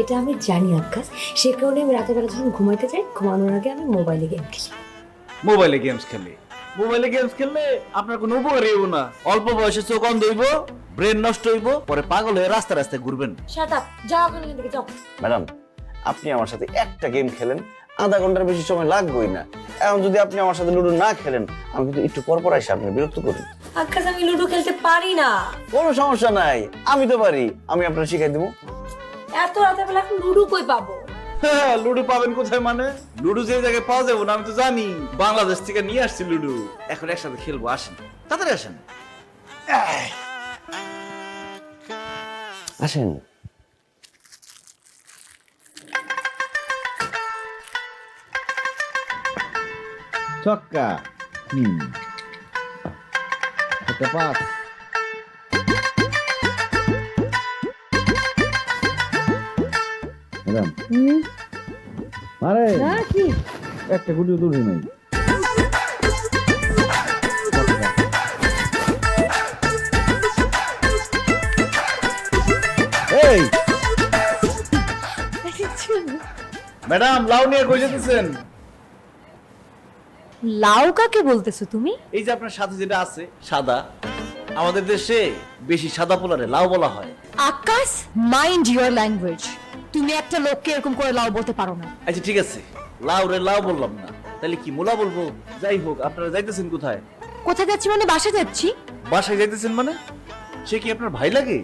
এটা আমি জানি আকাশ সে কারণে আমি রাতের বেলা যখন ঘুমাইতে যাই ঘুমানোর আগে আমি মোবাইলে গেম খেলি। মোবাইলে গেমস খেলে। মোবাইলে গেমস খেললে আপনার কোনো উপকারই হইব না। অল্প বয়সে চোখ অন্ধ হইব ব্রেন নষ্ট হইব পরে পাগল হয়ে রাস্তা রাস্তায় ঘুরবেন। শাট আপ যাও ওখানে এখান থেকে যাও। ম্যাডাম আপনি আমার সাথে একটা গেম খেলেন আধা ঘণ্টার বেশি সময় লাগবেই না। এখন যদি আপনি আমার সাথে লুডো না খেলেন আমি কিন্তু একটু পর পর এসে আপনি বিরক্ত করি। আকাশ আমি লুডো খেলতে পারি না। কোনো সমস্যা নাই আমি তো পারি আমি আপনার শিখাই দেবো। এত রাতের বেলা এখন লুডো কই পাবো? হ্যাঁ, লুডো পাবেন কোথায় মানে? লুডো যে জায়গায় পাওয়া যাবে না আমি তো জানি। বাংলাদেশ থেকে নিয়ে আসছি লুডো। এখন একসাথে খেলব আসেন। তাড়াতাড়ি আসেন। আসেন। ছক্কা। হুম। একটা পাঁচ ম্যাডাম আরে। একটা গুটিও তুলছে নাই। এই। ম্যাডাম লাউ নিয়ে কই যেতেছেন? লাউ কাকে বলতেছো তুমি? এই যে আপনার সাথে যেটা আছে সাদা আমাদের দেশে বেশি সাদা পোলারে লাউ বলা হয়। আকাশ মাইন্ড ইউর ল্যাঙ্গুয়েজ তুমি একটা লোককে এরকম করে লাউ বলতে পারো না। আচ্ছা ঠিক আছে। লাউ রে লাউ বললাম না। তাহলে কি মোলা বলব? যাই হোক আপনারা যাইতেছেন কোথায়? কোথায় যাচ্ছি মানে বাসা যাচ্ছি? বাসায় যাইতেছেন মানে? সে কি আপনার ভাই লাগে?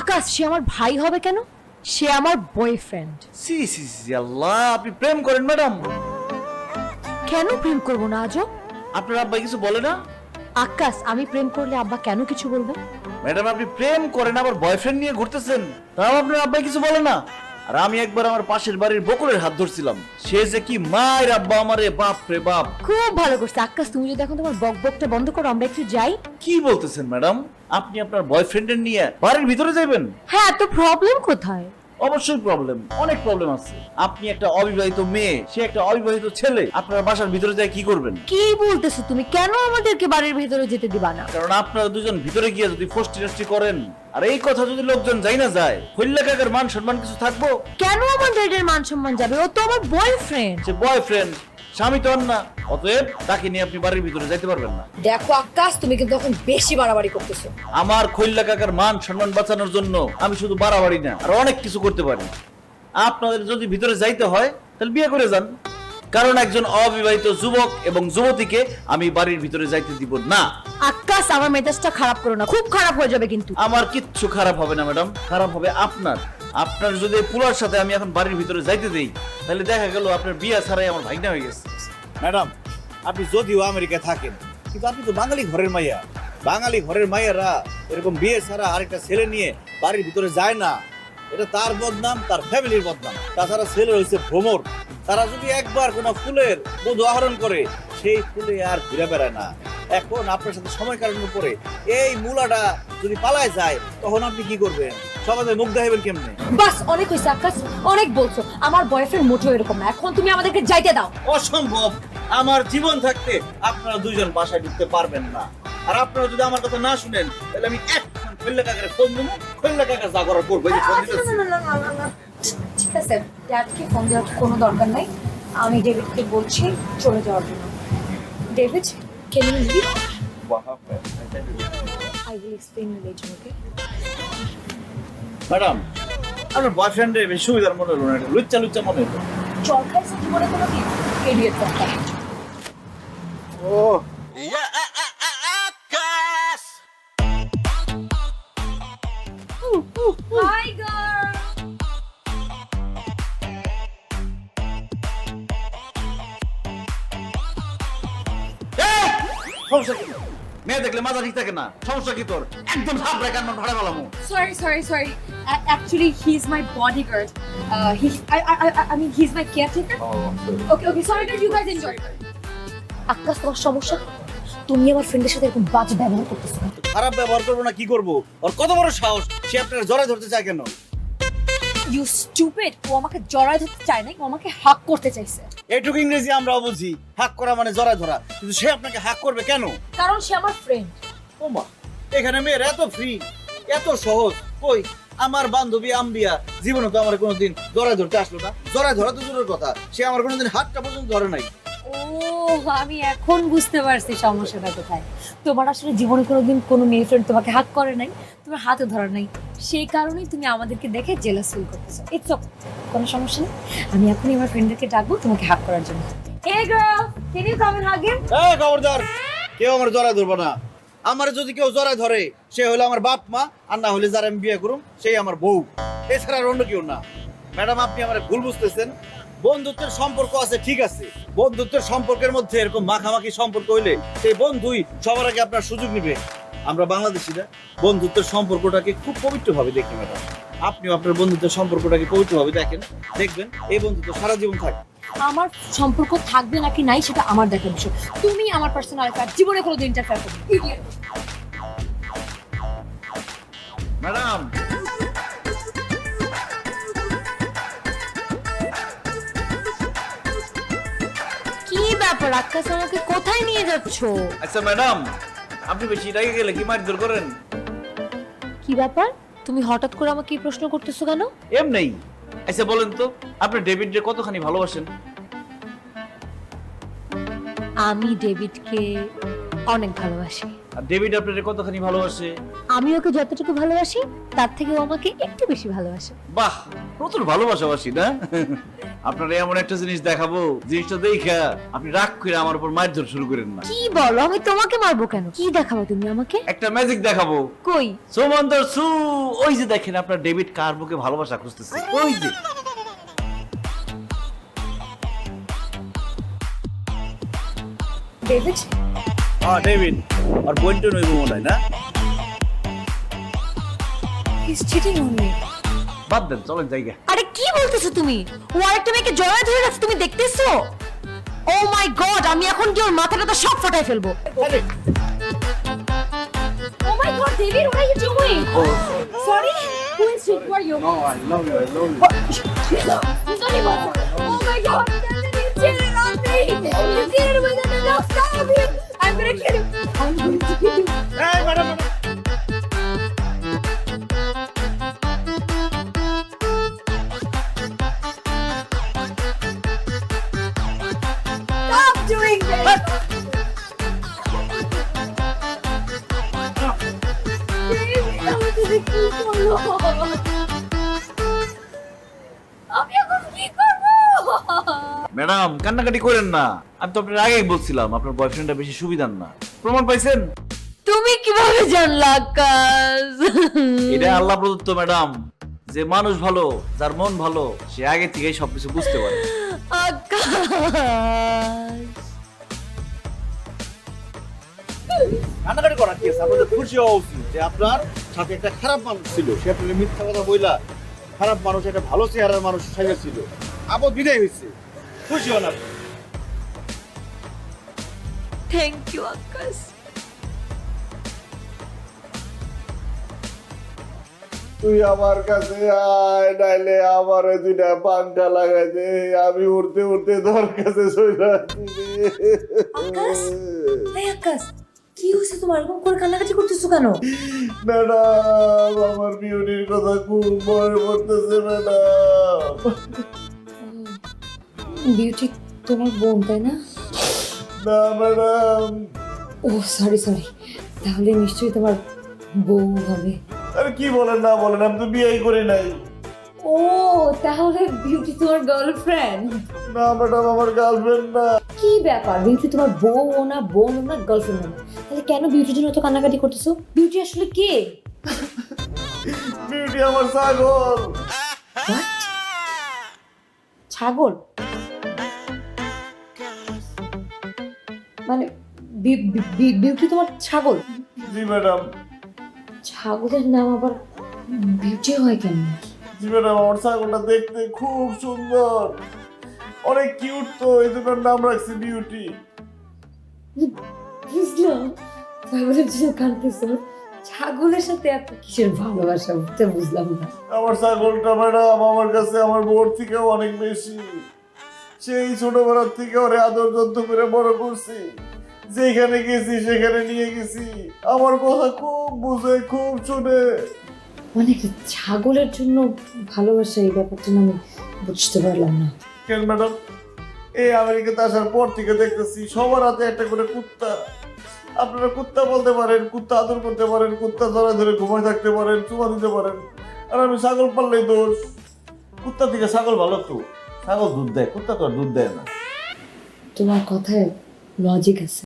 আকাশ সে আমার ভাই হবে কেন? সে আমার বয়ফ্রেন্ড সি সি সি আল্লাহ আপনি প্রেম করেন ম্যাডাম। কেন প্রেম করব না আজও আপনার আব্বা কিছু বলে না? আকাশ আমি প্রেম করলে আব্বা কেন কিছু বলবে? ম্যাডাম আপনি প্রেম করেন আবার বয়ফ্রেন্ড নিয়ে ঘুরতেছেন। তাও আপনার আব্বা কিছু বলে না? আর আমি একবার আমার পাশের বাড়ির বকুলের হাত ধরছিলাম। সে যে কি মায়ের আব্বা আমারে বাপ রে বাপ। খুব ভালো করছে। আকাশ তুমি যদি এখন তোমার বক বকটা বন্ধ করো আমরা একটু যাই। কি বলতেছেন ম্যাডাম? আপনি আপনার বয়ফ্রেন্ডের নিয়ে বাড়ির ভিতরে যাবেন হ্যাঁ তো প্রবলেম কোথায়? অবশ্যই প্রবলেম অনেক প্রবলেম আছে। আপনি একটা অবিবাহিত মেয়ে সে একটা অবিবাহিত ছেলে আপনার বাসার ভিতরে যায় কি করবেন? কি বলতেছো তুমি? কেন আমাদেরকে বাড়ির ভিতরে যেতে দিবা না? কারণ আপনারা দুজন ভিতরে গিয়ে যদি ফষ্টি নষ্টি করেন আর এই কথা যদি লোকজন যাই না যায় হইল্লা কাকার মান সম্মান কিছু থাকব? কেন আমাদের এর মান সম্মান যাবে? ও তো আমার বয়ফ্রেন্ড সে বয়ফ্রেন্ড স্বামী তো আর না। অতএব তাকে নিয়ে আপনি বাড়ির ভিতরে যাইতে পারবেন না। দেখো আকাশ তুমি কিন্তু এখন বেশি বাড়াবাড়ি করতেছো। আমার খৈল্লা কাকার মান সম্মান বাঁচানোর জন্য আমি শুধু বাড়াবাড়ি না আর অনেক কিছু করতে পারি। আপনাদের যদি ভিতরে যাইতে হয় তাহলে বিয়ে করে যান। কারণ একজন অবিবাহিত যুবক এবং যুবতীকে আমি বাড়ির ভিতরে যাইতে দিব না। আকাশ আমার মেজাজটা খারাপ করো না। খুব খারাপ হয়ে যাবে কিন্তু। আমার কিচ্ছু খারাপ হবে না ম্যাডাম। খারাপ হবে আপনার। আপনার যদি পুলার সাথে আমি এখন বাড়ির ভিতরে যাইতে দেই তাহলে দেখা গেল আপনার বিয়ে ছাড়াই আমার ভাগনা হয়ে গেছে। ম্যাডাম, আপনি যদিও আমেরিকায় থাকেন, কিন্তু আপনি তো বাঙালি ঘরের মাইয়া। বাঙালি ঘরের মাইয়ারা এরকম বিয়ে ছাড়া আরেকটা ছেলে নিয়ে বাড়ির ভিতরে যায় না। এটা তার বদনাম, তার ফ্যামিলির বদনাম। তাছাড়া ছেলে হয়েছে ভ্রমর। তারা যদি একবার কোনো ফুলের মধু আহরণ করে, সেই ফুলে আর ঘুরে বেড়ায় না। এখন আপনার সাথে সময় কাটানোর পরে এই মূলাটা যদি পালায় যায়, তখন আপনি কি করবেন? সমাজে মুখ দেখাবেন কেমনে? বাস অনেক হয়েছে আকাশ অনেক বলছো। আমার বয়ফ্রেন্ড মোটেও এরকম না। এখন তুমি আমাদেরকে যাইতে দাও। অসম্ভব! আমার জীবন থাকতে আপনারা দুইজন বাসায় ঢুকতে পারবেন না। আর আপনারা যদি আমার কথা না শুনেন তাহলে আমি এখন খৈল্লা কাকারে ফোন দেবো। খৈল্লা কাকা যা করার করব এই ফোন না, না, না, না, না, না। ঠিক আছে ড্যাডকে ফোন দেওয়ার কোনো দরকার নাই। আমি ডেভিডকে বলছি চলে যাওয়ার জন্য। David can you leave I will explain later okay madam আপনার বয়ফ্রেন্ডের বেশি সুবিধার মনে হলো না এটা লুচ্চা লুচ্চা মনে হলো। কোনো এড়িয়ে ও। সমস্যা কি? মেয়ে দেখলে মাথা ঠিক থাকে না। সমস্যা কি তোর? একদম সাপ রেখে আমার ভাড়া গেলাম। Sorry, sorry, sorry. Actually, he's my bodyguard. Uh, he, I, I, I, I mean, he's my caretaker. Okay, okay. Sorry, guys. You guys enjoy. Akash তোমার সমস্যা তুমি আমার ফ্রেন্ডের সাথে এরকম বাজে ব্যবহার করতেছো খারাপ ব্যবহার করব না কি করব আর কত বড় সাহস সে আপনার জড়ায় ধরতে চায় কেন ইউ stupid. ও আমাকে জড়ায় ধরতে চায় না ও আমাকে হাক করতে চাইছে এইটুকু ইংরেজি আমরা বুঝি হাক করা মানে জড়ায় ধরা কিন্তু সে আপনাকে হাক করবে কেন কারণ সে আমার ফ্রেন্ড ওমা এখানে মেয়ের এত ফ্রি এত সহজ কই আমার বান্ধবী আম্বিয়া। জীবনে তো আমার কোনোদিন জড়ায় ধরতে আসলো না। জড়ায় ধরা তো দূরের কথা। সে আমার কোনোদিন হাতটা পর্যন্ত ধরে নাই। ও আমি এখন বুঝতে পারছি সমস্যাটা কোথায়। তোমার আসলে জীবনে কোনোদিন কোনো মেয়ে ফ্রেন্ড তোমাকে হাত করে নাই তোমার হাতও ধরা নাই। সেই কারণেই তুমি আমাদেরকে দেখে জেলাস ফিল করতেছো। ইটস ওকে কোনো সমস্যা নেই। আমি এখনই আমার ফ্রেন্ডদেরকে ডাকবো তোমাকে হাত করার জন্য। Hey girl can you come and hug him এই খবরদার কেউ আমার জড়ায় ধরবো না। আমার যদি কেউ জড়ায় ধরে, সে হলো আমার বাপ মা, আর না হলে যারা আমি বিয়ে করুম, সেই আমার বউ। এছাড়া আর অন্য কেউ না। ম্যাডাম, আপনি আমার ভুল বুঝতেছেন। বন্ধুত্বের সম্পর্ক আছে, ঠিক আছে। বন্ধুত্বের সম্পর্কের মধ্যে এরকম মাখামাখি সম্পর্ক হইলে সেই বন্ধুই সবার আগে আপনার সুযোগ নিবে। আমরা বাংলাদেশিরা বন্ধুত্বের সম্পর্কটাকে খুব পবিত্রভাবে দেখি, ম্যাডাম। আপনিও আপনার বন্ধুত্বের সম্পর্কটাকে পবিত্রভাবে দেখেন, দেখবেন, এই বন্ধুত্ব সারা জীবন থাকে আমার সম্পর্ক থাকবে নাকি নাই সেটা আমার দেখার বিষয়। তুমি আমার পার্সোনাল লাইফে জীবনে কোনো ইন্টারফেয়ার করবে ম্যাডাম! কি ব্যাপার আকাশ আমাকে কোথায় নিয়ে যাচ্ছো? আচ্ছা ম্যাডাম আপনি বেশি রাগে গেলে কি মারধর করেন? কি ব্যাপার? তুমি হঠাৎ করে আমাকে এই প্রশ্ন করতেছো কেন? এমনি আচ্ছা বলেন তো আপনি ডেভিডকে কতখানি ভালোবাসেন? আমি ডেভিডকে অনেক ভালোবাসি। আর ডেভিড আপনার কতখানি ভালোবাসে? আমি ওকে যতটুকু ভালোবাসি তার থেকে ও আমাকে একটু বেশি ভালোবাসে। বাহ প্রচুর ভালোবাসাবাসি না আপনার এমন একটা জিনিস দেখাবো জিনিসটা দেখা আপনি রাগ করে আমার উপর মারধর শুরু করেন না। কি বলো আমি তোমাকে মারবো কেন? কি দেখাবো তুমি আমাকে? একটা ম্যাজিক দেখাবো। কই? সোমন্দর সু ওই যে দেখেন আপনার ডেভিড কার বুকে ভালোবাসা খুঁজতেছে ওই যে। ডেভিড হ্যাঁ ডেভিড আর বোনটা নইব মনে হয় না? ইজ চিটিং অন মি বাদ দেন চলেন জায়গা। আরে কি বলতেছো তুমি? ও আরেকটা মেয়েকে জড়ায় ধরে রাখছে তুমি দেখতেছো? ও মাই গড আমি এখন কি ওর মাথাটা তো সব ফাটাই ফেলব। ও my god David what are you doing sorry who is it for you No, I love you, I love you. Oh my god, you I'm gonna get him with. I'm gonna get him. I'm gonna get Stop doing this. That. Madam কান্নাকাটি করেন না। আমি তো আপনার আগেই বলছিলাম আপনার বয়ফ্রেন্ডটা বেশি সুবিধার না। প্রমাণ পাইছেন? তুমি কীভাবে জানলা আকাশ? এটা আল্লাহ প্রদত্ত ম্যাডাম। যে মানুষ ভালো যার মন ভালো সে আগে থেকেই সবকিছু বুঝতে পারে। আকাশ। কান্নাকাটি করা কি আছে? আপনাদের খুশি হওয়া উচিত যে আপনার সাথে একটা খারাপ মানুষ ছিল। সে আপনার মিথ্যা কথা বইলা খারাপ মানুষ একটা ভালো চেহারার মানুষ সাজা ছিল। আপদ বিদায় হয়েছে। খুশি হন আপনি থ্যাংক ইউ আকাশ তুই আমার কাছে আয় নাইলে আমার দুইটা পাঙ্খা লাগাই দে। আমি উড়তে উড়তে তোর কাছে চলে আকাশ? কি হয়েছে তোমার? এরকম করে কান্নাকাটি করতেছো কেন? ম্যাডাম আমার বিউটির কথা খুব মনে পড়তেছে ম্যাডাম। বিউটি তোমার বোন তাই না? না ম্যাডাম। ও সরি সরি তাহলে নিশ্চয়ই তোমার বউ হবে। আরে কি বলেন না বলেন আমি তো বিয়েই করি নাই। ও তাহলে বিউটি তোমার গার্লফ্রেন্ড না ম্যাডাম আমার গার্লফ্রেন্ড না। কি ব্যাপার? বিউটি তোমার বউ ও না বোন ও না গার্লফ্রেন্ড না তাহলে কেন বিউটির জন্য এত কান্নাকাটি করতেছো? বিউটি আসলে কে? বিউটি আমার ছাগল? ছাগল? মানে বিউটি তোমার ছাগল? জি ম্যাডাম। ছাগলের নাম আবার বিউটি হয় কেন? জি ম্যাডাম আমার ছাগলটা দেখতে খুব সুন্দর। অনেক কিউট তো এই জন্য নাম রাখছি বিউটি। বুঝলাম ছাগলের জন্য কাঁদতেছো। ছাগলের সাথে এত কিসের ভালোবাসা বুঝতে বুঝলাম না। আমার ছাগলটা ম্যাডাম আমার কাছে আমার বোর থেকেও অনেক বেশি। সেই ছোটবেলার থেকে ওরে আদর যত্ন করে বড় করছি। যেখানে গেছি সেখানে নিয়ে গেছি। আমার কথা খুব বুঝে খুব শুনে। মানে কি, ছাগলের জন্য ভালোবাসা এই ব্যাপারটা আমি বুঝতে পারলাম না। কেন ম্যাডাম? এই আমেরিকাতে আসার পর থেকে দেখতেছি সবার হাতে একটা করে কুত্তা। আপনারা কুত্তা বলতে পারেন কুত্তা আদর করতে পারেন কুত্তা ধরে ধরে ঘুমায় থাকতে পারেন চুমা দিতে পারেন। আর আমি ছাগল পাললেই দোষ। কুত্তা থেকে ছাগল ভালো তো। ছাগল দুধ দেয় কুত্তা তো আর দুধ দেয় না। তোমার কথায় লজিক আছে।